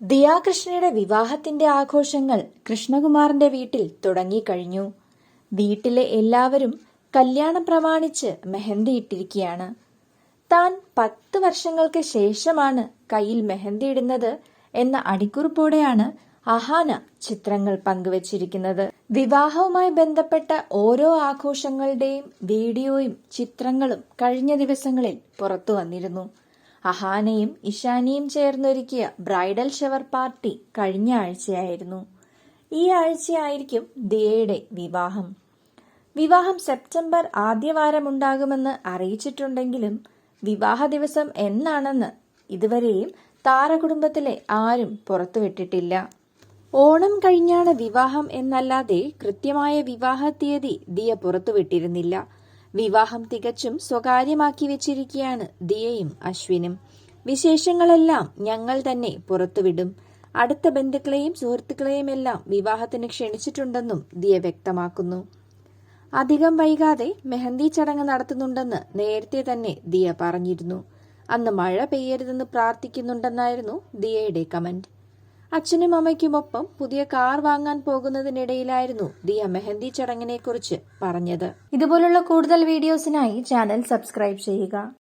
ദിയാകൃഷ്ണയുടെ വിവാഹത്തിന്റെ ആഘോഷങ്ങൾ കൃഷ്ണകുമാറിന്റെ വീട്ടിൽ തുടങ്ങിക്കഴിഞ്ഞു. വീട്ടിലെ എല്ലാവരും കല്യാണം പ്രമാണിച്ച് മെഹന്തി ഇട്ടിരിക്കുകയാണ്. താൻ പത്ത് വർഷങ്ങൾക്ക് ശേഷമാണ് കയ്യിൽ മെഹന്തി ഇടുന്നത് എന്ന അടിക്കുറിപ്പോടെയാണ് അഹാന ചിത്രങ്ങൾ പങ്കുവച്ചിരിക്കുന്നത്. വിവാഹവുമായി ബന്ധപ്പെട്ട ഓരോ ആഘോഷങ്ങളുടെയും വീഡിയോയും ചിത്രങ്ങളും കഴിഞ്ഞ ദിവസങ്ങളിൽ പുറത്തു വന്നിരുന്നു അഹാനയും ഇഷാനിയും ചേർന്നൊരുക്കിയ ബ്രൈഡൽ ഷവർ പാർട്ടി കഴിഞ്ഞ ആഴ്ചയായിരുന്നു. ഈ ആഴ്ചയായിരിക്കും ദിയയുടെ വിവാഹം. വിവാഹം സെപ്റ്റംബർ ആദ്യവാരമുണ്ടാകുമെന്ന് അറിയിച്ചിട്ടുണ്ടെങ്കിലും വിവാഹ ദിവസം എന്നാണെന്ന് ഇതുവരെയും താരകുടുംബത്തിലെ ആരും പുറത്തുവിട്ടിട്ടില്ല. ഓണം കഴിഞ്ഞാണ് വിവാഹം എന്നല്ലാതെ കൃത്യമായ വിവാഹ തീയതി ദിയ പുറത്തുവിട്ടിരുന്നില്ല. വിവാഹം തികച്ചും സ്വകാര്യമാക്കി വെച്ചിരിക്കുകയാണ് ദിയയും അശ്വിനും. വിശേഷങ്ങളെല്ലാം ഞങ്ങൾ തന്നെ പുറത്തുവിടും. അടുത്ത ബന്ധുക്കളെയും സുഹൃത്തുക്കളെയും എല്ലാം വിവാഹത്തിന് ക്ഷണിച്ചിട്ടുണ്ടെന്നും ദിയ വ്യക്തമാക്കുന്നു. അധികം വൈകാതെ മെഹന്തി ചടങ്ങ് നടത്തുന്നുണ്ടെന്ന് നേരത്തെ തന്നെ ദിയ പറഞ്ഞിരുന്നു. അന്ന് മഴ പെയ്യരുതെന്ന് പ്രാർത്ഥിക്കുന്നുണ്ടെന്നായിരുന്നു ദിയയുടെ കമന്റ്. അച്ഛനും അമ്മയ്ക്കുമൊപ്പം പുതിയ കാർ വാങ്ങാൻ പോകുന്നതിനിടയിലായിരുന്നു ദിയ മെഹന്തി ചടങ്ങിനെ കുറിച്ച് പറഞ്ഞത്. ഇതുപോലുള്ള കൂടുതൽ വീഡിയോസിനായി ചാനൽ സബ്സ്ക്രൈബ് ചെയ്യുക.